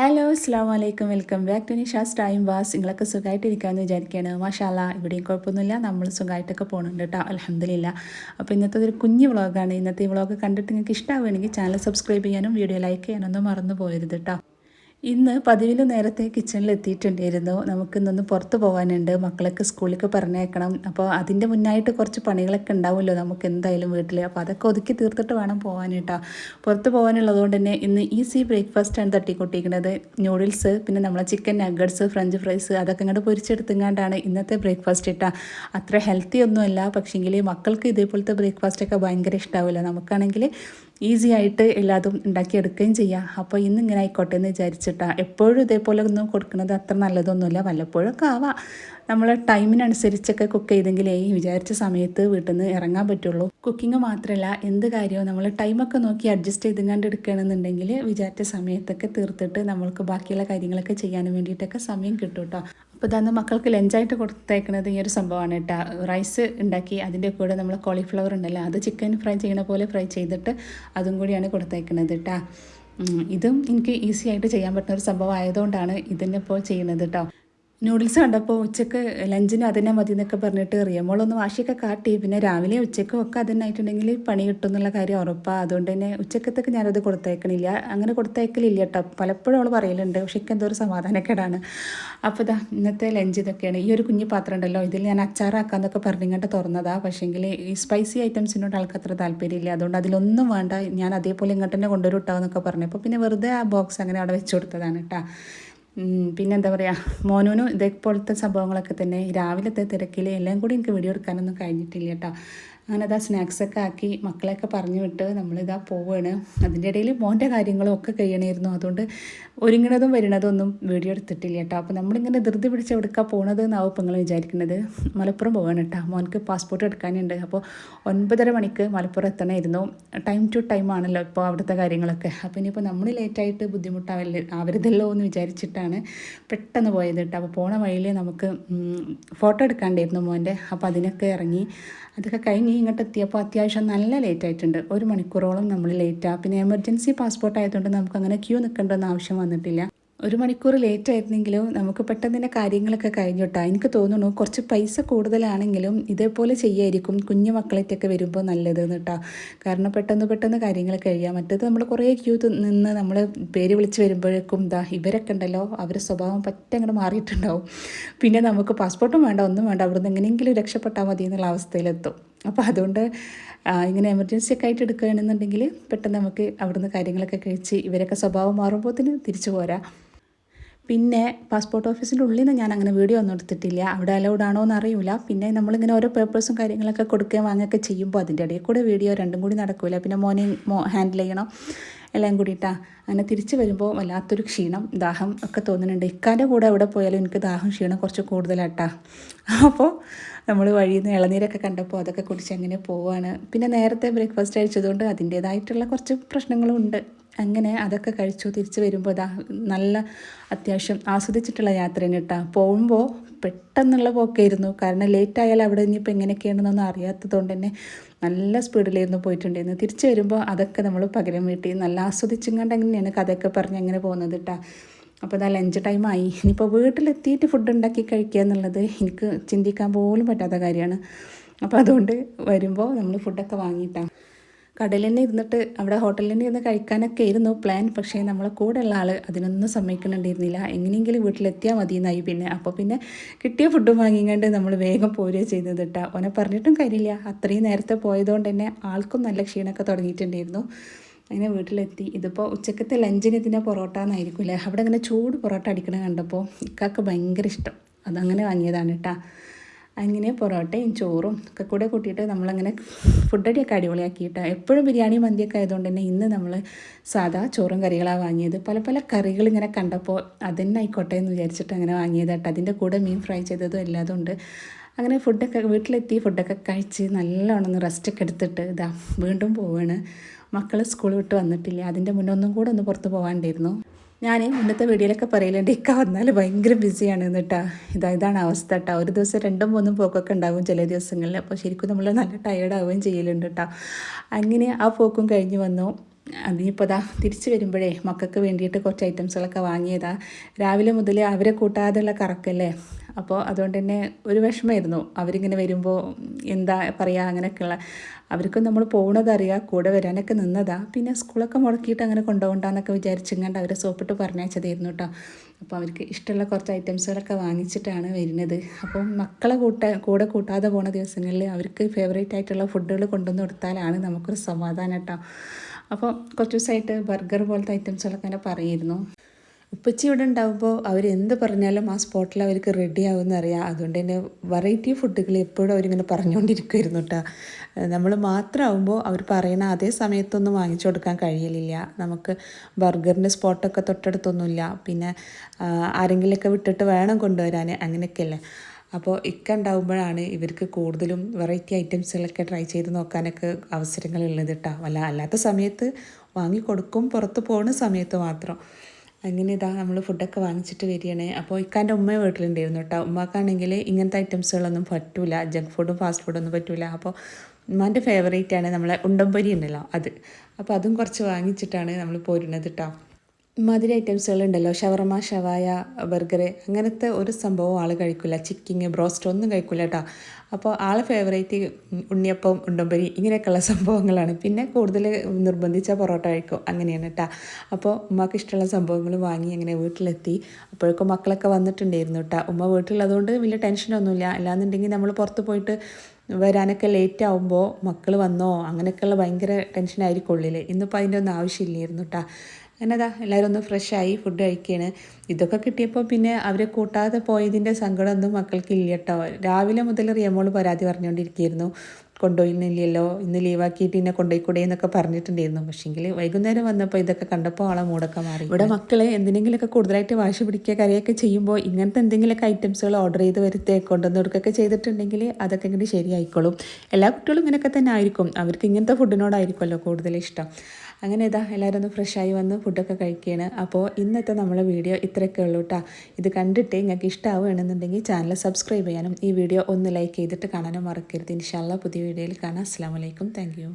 Hello അസ്സാം വലൈക്കും welcome back to Nisha's time was നിങ്ങളൊക്കെ സുഖമായിട്ടിരിക്കാമെന്ന് വിചാരിക്കുകയാണ് മാഷാല്ല ഇവിടെയും കുഴപ്പമൊന്നുമില്ല. നമ്മൾ സുഖമായിട്ടൊക്കെ പോകുന്നുണ്ട് കേട്ടോ അലഹമില്ല അപ്പോൾ ഇന്നത്തെ ഒരു കുഞ്ഞു വ്ളോഗാണ്. ഇന്നത്തെ വ്ളോഗ് കണ്ടിട്ട് നിങ്ങൾക്ക് ഇഷ്ടമാവുകയാണെങ്കിൽ ചാനൽ സബ്സ്ക്രൈബ് ചെയ്യാനും വീഡിയോ ലൈക്ക് ചെയ്യാനൊന്നും മറന്നു പോയരുത് കേട്ടോ ഇന്ന് പതിവിന് നേരത്തെ കിച്ചണിൽ എത്തിയിട്ടുണ്ടായിരുന്നു നമുക്കിന്നൊന്ന് പുറത്ത് പോകാനുണ്ട്. മക്കളൊക്കെ സ്കൂളിലേക്ക് പറഞ്ഞേക്കണം അപ്പോൾ അതിന്റെ മുന്നായിട്ട് കുറച്ച് പണികളൊക്കെ ഉണ്ടാവുമല്ലോ നമുക്ക് എന്തായാലും വീട്ടിൽ. അപ്പോൾ അതൊക്കെ ഒതുക്കി തീർത്തിട്ട് വേണം പോകാൻ കേട്ടോ. പുറത്ത് പോകാനുള്ളതുകൊണ്ട് തന്നെ ഇന്ന് ഈസി ബ്രേക്ക്ഫാസ്റ്റാണ് തട്ടിക്കൊട്ടിക്കുന്നത് ന്യൂഡിൽസ് പിന്നെ നമ്മളെ ചിക്കൻ നഗറ്റ്സ് ഫ്രഞ്ച് ഫ്രൈസ് അതൊക്കെ ഇങ്ങോട്ട് പൊരിച്ചെടുത്തെങ്ങാണ്ടാണ് ഇന്നത്തെ ബ്രേക്ക്ഫാസ്റ്റ് ഇട്ടാ അത്ര ഹെൽത്തി ഒന്നുമല്ല. പക്ഷേങ്കിൽ മക്കൾക്ക് ഇതേപോലത്തെ ബ്രേക്ക്ഫാസ്റ്റൊക്കെ ഭയങ്കര ഇഷ്ടാവില്ല നമുക്കാണെങ്കിൽ ഈസി ആയിട്ട് എല്ലാതും ഉണ്ടാക്കിയെടുക്കുകയും ചെയ്യാം. അപ്പോൾ ഇന്ന് ഇങ്ങനെ ആയിക്കോട്ടെ എന്ന് വിചാരിച്ചിട്ടാണ് എപ്പോഴും ഇതേപോലെ ഒന്നും കൊടുക്കുന്നത് അത്ര നല്ലതൊന്നുമില്ല. വല്ലപ്പോഴൊക്കെ ആവാം. നമ്മൾ ടൈമിനനുസരിച്ചൊക്കെ കുക്ക് ചെയ്തെങ്കിലേ വിചാരിച്ച സമയത്ത് വീട്ടിൽ നിന്ന് ഇറങ്ങാൻ പറ്റുള്ളൂ. കുക്കിംഗ് മാത്രമല്ല എന്ത് കാര്യവും നമ്മൾ ടൈമൊക്കെ നോക്കി അഡ്ജസ്റ്റ് ചെയ്തുകൊണ്ട് എടുക്കുകയാണെന്നുണ്ടെങ്കിൽ വിചാരിച്ച സമയത്തൊക്കെ തീർത്തിട്ട് നമ്മൾക്ക് ബാക്കിയുള്ള കാര്യങ്ങളൊക്കെ ചെയ്യാൻ വേണ്ടിയിട്ടൊക്കെ സമയം കിട്ടും കേട്ടോ അപ്പോൾ ഇതന്ന് മക്കൾക്ക് ലഞ്ചായിട്ട് കൊടുത്തേക്കുന്നത് ഈ ഒരു സംഭവമാണ് കേട്ടോ. റൈസ് ഉണ്ടാക്കി അതിന്റെ കൂടെ നമ്മൾ കോളിഫ്ലവർ ഉണ്ടല്ലോ അത് ചിക്കൻ ഫ്രൈ ചെയ്യണ പോലെ ഫ്രൈ ചെയ്തിട്ട് അതും കൂടിയാണ് കൊടുത്തേക്കുന്നത് കേട്ടോ. ഇതും എനിക്ക് ഈസി ആയിട്ട് ചെയ്യാൻ പറ്റുന്ന ഒരു സംഭവം ആയതുകൊണ്ടാണ് ഇതിനെ ഇപ്പോൾ ചെയ്യുന്നത് കേട്ടോ. നൂഡിൽസ് കണ്ടപ്പോൾ ഉച്ചയ്ക്ക് ലഞ്ചിന് അതിനെ മതി എന്നൊക്കെ പറഞ്ഞിട്ട് റിയമോളൊന്ന് വാശിയൊക്കെ കാട്ടി. പിന്നെ രാവിലെ ഉച്ചയ്ക്കും ഒക്കെ അതിനായിട്ടുണ്ടെങ്കിൽ പണി കിട്ടും എന്നുള്ള കാര്യം ഉറപ്പാണ് അതുകൊണ്ട് തന്നെ ഉച്ചക്കത്തേക്ക് ഞാനത് കൊടുത്തേക്കണില്ല അങ്ങനെ കൊടുത്തയക്കലില്ല കേട്ടോ പലപ്പോഴും അവൾ പറയലുണ്ട്. പക്ഷെ എനിക്ക് എന്തോ ഒരു സമാധാനക്കേടാണ്. അപ്പോൾ ഇതാ ഇന്നത്തെ ലഞ്ച് ഇതൊക്കെയാണ്. ഈ ഒരു കുഞ്ഞു പാത്രം ഉണ്ടല്ലോ. ഇതിൽ ഞാൻ അച്ചാറാക്കാന്നൊക്കെ പറഞ്ഞിങ്ങോട്ട് തുറന്നതാണ് പക്ഷേങ്കിൽ ഈ സ്പൈസി ഐറ്റംസിനോട് ആൾക്കത്ര താല്പര്യമില്ല. അതുകൊണ്ട് അതിലൊന്നും വേണ്ട. ഞാൻ അതേപോലെ ഇങ്ങോട്ട് തന്നെ കൊണ്ടുവരും കേട്ടോ പറഞ്ഞു അപ്പോൾ പിന്നെ വെറുതെ ആ ബോക്സ് അങ്ങനെ അവിടെ വെച്ച് കൊടുത്തതാണ് കേട്ടോ പിന്നെ എന്താ പറയുക മോനൂനും ഇതേപോലത്തെ സംഭവങ്ങളൊക്കെ തന്നെ. രാവിലത്തെ തിരക്കിൽ എല്ലാം കൂടി എനിക്ക് വീഡിയോ എടുക്കാനൊന്നും കഴിഞ്ഞിട്ടില്ല കേട്ടോ. അങ്ങനെ അതാ സ്നാക്സൊക്കെ ആക്കി മക്കളെയൊക്കെ പറഞ്ഞു വിട്ട് നമ്മളിതാ പോവുകയാണ് അതിന്റെ ഇടയിൽ മോന്റെ കാര്യങ്ങളും ഒക്കെ കഴിയണമായിരുന്നു അതുകൊണ്ട് ഒരുങ്ങണതും ഒന്നും വീഡിയോ എടുത്തിട്ടില്ല കേട്ടോ. അപ്പോൾ നമ്മളിങ്ങനെ ധൃതി പിടിച്ച് എവിടേക്കാണ് പോണത് എന്നാവും ഇപ്പം നിങ്ങൾ വിചാരിക്കുന്നത്. മലപ്പുറം പോവാണ് കേട്ടോ. മോനക്ക് പാസ്പോർട്ട് എടുക്കാനുണ്ട്. അപ്പോൾ ഒൻപതര മണിക്ക് മലപ്പുറം എത്തണമായിരുന്നു ടൈം ടു ടൈം ആണല്ലോ ഇപ്പോൾ അവിടുത്തെ കാര്യങ്ങളൊക്കെ. അപ്പോൾ ഇനിയിപ്പോൾ നമ്മൾ ലേറ്റായിട്ട് ബുദ്ധിമുട്ടാവില്ല ആവരുതല്ലോ എന്ന് വിചാരിച്ചിട്ടാണ് പെട്ടെന്ന് പോയത് കേട്ടോ. അപ്പോൾ പോണ വഴിയിൽ നമുക്ക് ഫോട്ടോ എടുക്കാണ്ടായിരുന്നു മോന്റെ. അപ്പോൾ അതിനൊക്കെ ഇറങ്ങി അതൊക്കെ കഴിഞ്ഞ് ഇങ്ങോട്ട് എത്തിയപ്പോൾ അത്യാവശ്യം നല്ല ലേറ്റ് ആയിട്ടുണ്ട്. ഒരു മണിക്കൂറോളം നമ്മൾ ലേറ്റാണ് പിന്നെ എമർജൻസി പാസ്പോർട്ട് ആയതുകൊണ്ട് നമുക്ക് അങ്ങനെ ക്യൂ നിൽക്കേണ്ടെന്ന് ആവശ്യം വന്നിട്ടില്ല. ഒരു മണിക്കൂർ ലേറ്റ് ആയിരുന്നെങ്കിലും നമുക്ക് പെട്ടെന്ന് തന്നെ കാര്യങ്ങളൊക്കെ കഴിഞ്ഞിട്ടാ എനിക്ക് തോന്നുന്നു കുറച്ച് പൈസ കൂടുതലാണെങ്കിലും ഇതേപോലെ ചെയ്യായിരിക്കും കുഞ്ഞു മക്കളേറ്റൊക്കെ വരുമ്പോൾ നല്ലത് കേട്ടോ കാരണം പെട്ടെന്ന് പെട്ടെന്ന് കാര്യങ്ങൾ കഴിയാം മറ്റേത് നമ്മൾ കുറേ ക്യൂ നിന്ന് നമ്മൾ പേര് വിളിച്ച് വരുമ്പോഴേക്കും ഇതാ ഇവരൊക്കെ ഉണ്ടല്ലോ അവരുടെ സ്വഭാവം പറ്റ അങ്ങോട്ട് മാറിയിട്ടുണ്ടാവും. പിന്നെ നമുക്ക് പാസ്പോർട്ടും വേണ്ട ഒന്നും വേണ്ട. അവിടുന്ന് എങ്ങനെയെങ്കിലും രക്ഷപ്പെട്ടാൽ മതി എന്നുള്ള അവസ്ഥയിലെത്തും. അപ്പോൾ അതുകൊണ്ട് ഇങ്ങനെ എമർജൻസി ഒക്കെ ആയിട്ട് എടുക്കുകയാണെന്നുണ്ടെങ്കിൽ പെട്ടെന്ന് നമുക്ക് അവിടുന്ന് കാര്യങ്ങളൊക്കെ കഴിച്ച് ഇവരൊക്കെ സ്വഭാവം മാറുമ്പോൾ തിരിച്ചു പോരാ. പിന്നെ പാസ്പോർട്ട് ഓഫീസിന്റെ ഉള്ളിൽ നിന്ന് ഞാൻ അങ്ങനെ വീഡിയോ ഒന്നും എടുത്തിട്ടില്ല. അവിടെ അലൗഡ് ആണോ എന്ന് അറിയില്ല പിന്നെ നമ്മളിങ്ങനെ ഓരോ പേപ്പേഴ്സും കാര്യങ്ങളൊക്കെ കൊടുക്കുകയും വാങ്ങുകയൊക്കെ ചെയ്യുമ്പോൾ അതിന്റെ ഇടയിൽ കൂടെ വീഡിയോ രണ്ടും കൂടി നടക്കില്ല പിന്നെ മോനെ മോ ഹാൻഡിൽ ചെയ്യണം. എല്ലാം കൂടിയിട്ടാ. അങ്ങനെ തിരിച്ച് വരുമ്പോൾ വല്ലാത്തൊരു ക്ഷീണം ദാഹം ഒക്കെ തോന്നുന്നുണ്ട്. ഇക്കാന്റെ കൂടെ എവിടെ പോയാലും എനിക്ക് ദാഹം ക്ഷീണം കുറച്ച് കൂടുതലാട്ടാ. അപ്പോൾ നമ്മൾ വഴിയിൽ നിന്ന് ഇളനീരൊക്കെ കണ്ടപ്പോൾ അതൊക്കെ കുടിച്ച് അങ്ങനെ പോവാണ്. പിന്നെ നേരത്തെ ബ്രേക്ക്ഫാസ്റ്റ് കഴിച്ചതുകൊണ്ട് അതിന്റേതായിട്ടുള്ള കുറച്ച് പ്രശ്നങ്ങളും ഉണ്ട് അങ്ങനെ അതൊക്കെ കഴിച്ചു തിരിച്ചു വരുമ്പോൾ ഇതാ നല്ല അത്യാവശ്യം ആസ്വദിച്ചിട്ടുള്ള യാത്രയാണ് കേട്ടോ. പോകുമ്പോൾ പെട്ടെന്നുള്ള പോക്കായിരുന്നു. കാരണം ലേറ്റ് ആയാൽ അവിടെ ഇനിയിപ്പോൾ എങ്ങനെയൊക്കെയാണെന്നൊന്നും അറിയാത്തതുകൊണ്ട് തന്നെ നല്ല സ്പീഡിലായിരുന്നു പോയിട്ടുണ്ടായിരുന്നു തിരിച്ചു വരുമ്പോൾ അതൊക്കെ നമ്മൾ പകരം വീട്ടി നല്ല ആസ്വദിച്ചും കണ്ട് കഥയൊക്കെ പറഞ്ഞ് അങ്ങനെ പോകുന്നത് കേട്ടോ. അപ്പോൾ ഇതാ ലഞ്ച് ടൈമായി ഇനിയിപ്പോൾ വീട്ടിലെത്തിയിട്ട് ഫുഡ് ഉണ്ടാക്കി കഴിക്കുക എന്നുള്ളത് എനിക്ക് ചിന്തിക്കാൻ പോലും പറ്റാത്ത കാര്യമാണ്. അപ്പോൾ അതുകൊണ്ട് വരുമ്പോൾ നമ്മൾ ഫുഡൊക്കെ വാങ്ങിയിട്ടാണ് കടയിൽ തന്നെ ഇരുന്നിട്ട് അവിടെ ഹോട്ടലിൽ തന്നെ ഇരുന്ന് കഴിക്കാനൊക്കെ ആയിരുന്നു പ്ലാൻ പക്ഷേ നമ്മളെ കൂടെയുള്ള ആൾ അതിനൊന്നും സമ്മതിക്കുന്നുണ്ടായിരുന്നില്ല. എങ്ങനെയെങ്കിലും വീട്ടിലെത്തിയാൽ മതി എന്നായി പിന്നെ. അപ്പോൾ പിന്നെ കിട്ടിയ ഫുഡും വാങ്ങിക്കൊണ്ട് നമ്മൾ വേഗം പോരുക ചെയ്തത് കേട്ടോ ഓനെ പറഞ്ഞിട്ടും കാര്യമില്ല. അത്രയും നേരത്തെ പോയതുകൊണ്ട് തന്നെ ആൾക്കും നല്ല ക്ഷീണമൊക്കെ തുടങ്ങിയിട്ടുണ്ടായിരുന്നു. അങ്ങനെ വീട്ടിലെത്തി. ഇതിപ്പോൾ ഉച്ചക്കത്തെ ലഞ്ചിന് ഇതിനെ പൊറോട്ട എന്നായിരിക്കും അല്ലേ അവിടെ അങ്ങനെ ചൂട് പൊറോട്ട അടിക്കണ കണ്ടപ്പോൾ ഇക്കാക്ക് ഭയങ്കര ഇഷ്ടം. അതങ്ങനെ വാങ്ങിയതാണ് കേട്ടോ അങ്ങനെ പൊറോട്ടയും ചോറും ഒക്കെ കൂടെ കൂട്ടിയിട്ട് നമ്മളങ്ങനെ ഫുഡടിയൊക്കെ അടിപൊളിയാക്കിയിട്ട് എപ്പോഴും ബിരിയാണി മന്തിയൊക്കെ ആയതുകൊണ്ട് തന്നെ ഇന്ന് നമ്മൾ സാധാ ചോറും കറികളാണ് വാങ്ങിയത്. പല പല കറികൾ ഇങ്ങനെ കണ്ടപ്പോൾ അതന്നെ ആയിക്കോട്ടെ എന്ന് വിചാരിച്ചിട്ട് അങ്ങനെ വാങ്ങിയത് കേട്ടോ. അതിന്റെ കൂടെ മീൻ ഫ്രൈ ചെയ്തതും എല്ലാതും ഉണ്ട്. അങ്ങനെ ഫുഡൊക്കെ വീട്ടിലെത്തി ഫുഡൊക്കെ കഴിച്ച് നല്ലോണം റെസ്റ്റൊക്കെ എടുത്തിട്ട് ഇതാ വീണ്ടും പോവാണ്. മക്കൾ സ്കൂൾ വിട്ട് വന്നിട്ടില്ല. അതിന്റെ മുന്നേ ഒന്നും കൂടെ ഒന്ന് പുറത്ത് പോകാണ്ടായിരുന്നു ഞാൻ ഇന്നത്തെ വീഡിയോയിലൊക്കെ പറയലുണ്ട് ഇക്ക വന്നാൽ ഭയങ്കര ബിസിയാണ് എന്നിട്ടാ ഇതാ ഇതാണ് അവസ്ഥ കേട്ടോ ഒരു ദിവസം രണ്ടും മൂന്നും പോക്കൊക്കെ ഉണ്ടാകും ചില ദിവസങ്ങളിൽ. അപ്പോൾ ശരിക്കും നമ്മൾ നല്ല ടയേർഡ് ആവുകയും ചെയ്യലുണ്ട് കേട്ടോ അങ്ങനെ ആ പോക്കും കഴിഞ്ഞ് വന്നു. അതിനിപ്പോൾ ഇതാ തിരിച്ച് വരുമ്പോഴേ മക്കൾക്ക് വേണ്ടിയിട്ട് കുറച്ച് ഐറ്റംസുകളൊക്കെ വാങ്ങിയതാ. രാവിലെ മുതൽ അവരെ കൂട്ടാതെയുള്ള കറക്കല്ലേ? അപ്പോൾ അതുകൊണ്ട് തന്നെ ഒരു വിഷമമായിരുന്നു. അവരിങ്ങനെ വരുമ്പോൾ എന്താ പറയുക അങ്ങനെയൊക്കെയുള്ള. അവർക്കും നമ്മൾ പോകുന്നതറിയാം കൂടെ വരാനൊക്കെ നിന്നതാ. പിന്നെ സ്കൂളൊക്കെ മുടക്കിയിട്ട് അങ്ങനെ കൊണ്ടുപോകണ്ടെന്നൊക്കെ വിചാരിച്ചിങ്ങാണ്ട് അവരെ സോപ്പിട്ട് പറഞ്ഞയച്ചതായിരുന്നു കേട്ടോ. അപ്പോൾ അവർക്ക് ഇഷ്ടമുള്ള കുറച്ച് ഐറ്റംസുകളൊക്കെ വാങ്ങിച്ചിട്ടാണ് വരുന്നത്. അപ്പോൾ മക്കളെ കൂട്ട കൂടെ കൂട്ടാതെ പോണ ദിവസങ്ങളിൽ അവർക്ക് ഫേവറേറ്റ് ആയിട്ടുള്ള ഫുഡുകൾ കൊണ്ടുവന്ന് കൊടുത്താലാണ് നമുക്കൊരു സമാധാനം കേട്ടോ. അപ്പോൾ കുറച്ച് ദിവസമായിട്ട് ബർഗർ പോലത്തെ ഐറ്റംസുകളൊക്കെ അങ്ങനെ പറയുന്നു ഉപ്പച്ചി ഇവിടെ ഉണ്ടാകുമ്പോൾ അവർ എന്ത് പറഞ്ഞാലും ആ സ്പോട്ടിൽ അവർക്ക് റെഡി ആവുമെന്ന് അറിയാം. അതുകൊണ്ട് തന്നെ വെറൈറ്റി ഫുഡുകൾ എപ്പോഴും അവരിങ്ങനെ പറഞ്ഞുകൊണ്ടിരിക്കുമായിരുന്നു കേട്ടോ. നമ്മൾ മാത്രമാകുമ്പോൾ അവർ പറയണ അതേ സമയത്തൊന്നും വാങ്ങിച്ചു കൊടുക്കാൻ കഴിയലില്ല. നമുക്ക് ബർഗറിന്റെ സ്പോട്ടൊക്കെ തൊട്ടടുത്തൊന്നുമില്ല. പിന്നെ ആരെങ്കിലുമൊക്കെ വിട്ടിട്ട് വേണം കൊണ്ടുവരാൻ അങ്ങനെയൊക്കെയല്ലേ അപ്പോൾ ഇക്ക ഉണ്ടാവുമ്പോഴാണ് ഇവർക്ക് കൂടുതലും വെറൈറ്റി ഐറ്റംസുകളൊക്കെ ട്രൈ ചെയ്ത് നോക്കാനൊക്കെ അവസരങ്ങളുള്ളത് കേട്ടോ. അല്ല അല്ലാത്ത സമയത്ത് വാങ്ങി കൊടുക്കും പുറത്ത് പോകുന്ന സമയത്ത് മാത്രം. അങ്ങനെ ഇതാ നമ്മൾ ഫുഡൊക്കെ വാങ്ങിച്ചിട്ട് വരികയാണ്. അപ്പോൾ ഇക്കാന്റെ ഉമ്മ വീട്ടിലുണ്ടായിരുന്നു കേട്ടോ ഉമ്മക്കാണെങ്കിൽ ഇങ്ങനത്തെ ഐറ്റംസുകളൊന്നും പറ്റൂല. ജങ്ക് ഫുഡും ഫാസ്റ്റ് ഫുഡും ഒന്നും പറ്റൂല. അപ്പോൾ ഉമ്മാന്റെ ഫേവറേറ്റ് ആണ് നമ്മളെ ഉണ്ടംപൊരി ഉണ്ടല്ലോ അത്. അപ്പോൾ അതും കുറച്ച് വാങ്ങിച്ചിട്ടാണ് നമ്മൾ പോരുന്നത് കേട്ടോ മധുര ഐറ്റംസുകളുണ്ടല്ലോ. ഷവർമ ഷവായ ബർഗർ അങ്ങനത്തെ ഒരു സംഭവം ആൾ കഴിക്കില്ല ചിക്കിങ് ബ്രോസ്റ്റ് ഒന്നും കഴിക്കില്ല കേട്ടോ. അപ്പോൾ ആളെ ഫേവറേറ്റ് ഉണ്ണിയപ്പം ഉണ്ടമ്പരി ഇങ്ങനെയൊക്കെയുള്ള സംഭവങ്ങളാണ്. പിന്നെ കൂടുതൽ നിർബന്ധിച്ച പൊറോട്ട കഴിക്കും. അങ്ങനെയാണ് കേട്ടോ. അപ്പോൾ ഉമ്മക്ക് ഇഷ്ടമുള്ള സംഭവങ്ങൾ വാങ്ങി അങ്ങനെ വീട്ടിലെത്തി. അപ്പോഴേക്കും മക്കളൊക്കെ വന്നിട്ടുണ്ടായിരുന്നു കേട്ടോ. ഉമ്മ വീട്ടിലുള്ളതുകൊണ്ട് വലിയ ടെൻഷനൊന്നുമില്ല അല്ലാന്നുണ്ടെങ്കിൽ നമ്മൾ പുറത്ത് പോയിട്ട് വരാനൊക്കെ ലേറ്റ് ആകുമ്പോൾ മക്കൾ വന്നോ? അങ്ങനെയൊക്കെയുള്ള ഭയങ്കര ടെൻഷനായിരിക്കും ഉള്ളിൽ ഇന്നിപ്പോൾ അതിന്റെ ഒന്നും ആവശ്യമില്ലായിരുന്നു കേട്ടോ അങ്ങനെ അതാ എല്ലാവരും ഒന്ന് ഫ്രഷായി ഫുഡ് കഴിക്കുകയാണ് ഇതൊക്കെ കിട്ടിയപ്പോൾ പിന്നെ അവരെ കൂട്ടാതെ പോയതിന്റെ സങ്കടമൊന്നും മക്കൾക്കില്ല കേട്ടോ രാവിലെ മുതൽ റിയമോൾ പരാതി പറഞ്ഞുകൊണ്ടിരിക്കുകയായിരുന്നു കൊണ്ടുപോയില്ലല്ലോ ഇന്ന് ലീവാക്കിയിട്ട് എന്നെ കൊണ്ടുപോയിക്കൂടെ എന്നൊക്കെ പറഞ്ഞിട്ടുണ്ടായിരുന്നു. പക്ഷേങ്കിൽ വൈകുന്നേരം വന്നപ്പോൾ ഇതൊക്കെ കണ്ടപ്പോൾ ആളെ മൂടൊക്കെ മാറി. ഇവിടെ മക്കളെ എന്തിനെങ്കിലുമൊക്കെ കൂടുതലായിട്ട് വാശി പിടിക്കുക കറിയൊക്കെ ചെയ്യുമ്പോൾ ഇങ്ങനത്തെ എന്തെങ്കിലുമൊക്കെ ഐറ്റംസുകൾ ഓർഡർ ചെയ്ത് വരുത്തേ കൊണ്ടുവന്ന് കൊടുക്കുകയൊക്കെ ചെയ്തിട്ടുണ്ടെങ്കിൽ അതൊക്കെ ഇങ്ങനെ ശരിയായിക്കോളും. എല്ലാ കുട്ടികളും ഇങ്ങനെയൊക്കെ തന്നെ ആയിരിക്കും. അവർക്ക് ഇങ്ങനത്തെ ഫുഡിനോടായിരിക്കുമല്ലോ കൂടുതൽ ഇഷ്ടം. അങ്ങനെ ഇതാ എല്ലാവരും ഒന്ന് ഫ്രഷായി വന്ന് ഫുഡൊക്കെ കഴിക്കുകയാണ് അപ്പോൾ ഇന്നത്തെ നമ്മളെ വീഡിയോ ഇത്രയൊക്കെ ഉള്ളൂ കേട്ടോ ഇത് കണ്ടിട്ട് നിങ്ങൾക്ക് ഇഷ്ടമാവുകയാണെന്നുണ്ടെങ്കിൽ ചാനൽ സബ്സ്ക്രൈബ് ചെയ്യാനും ഈ വീഡിയോ ഒന്ന് ലൈക്ക് ചെയ്തിട്ട് കാണാനും മറക്കരുത്. ഇൻഷാല്ല പുതിയ വീഡിയോയിൽ കാണാം. അസ്സാം വലൈക്കും താങ്ക്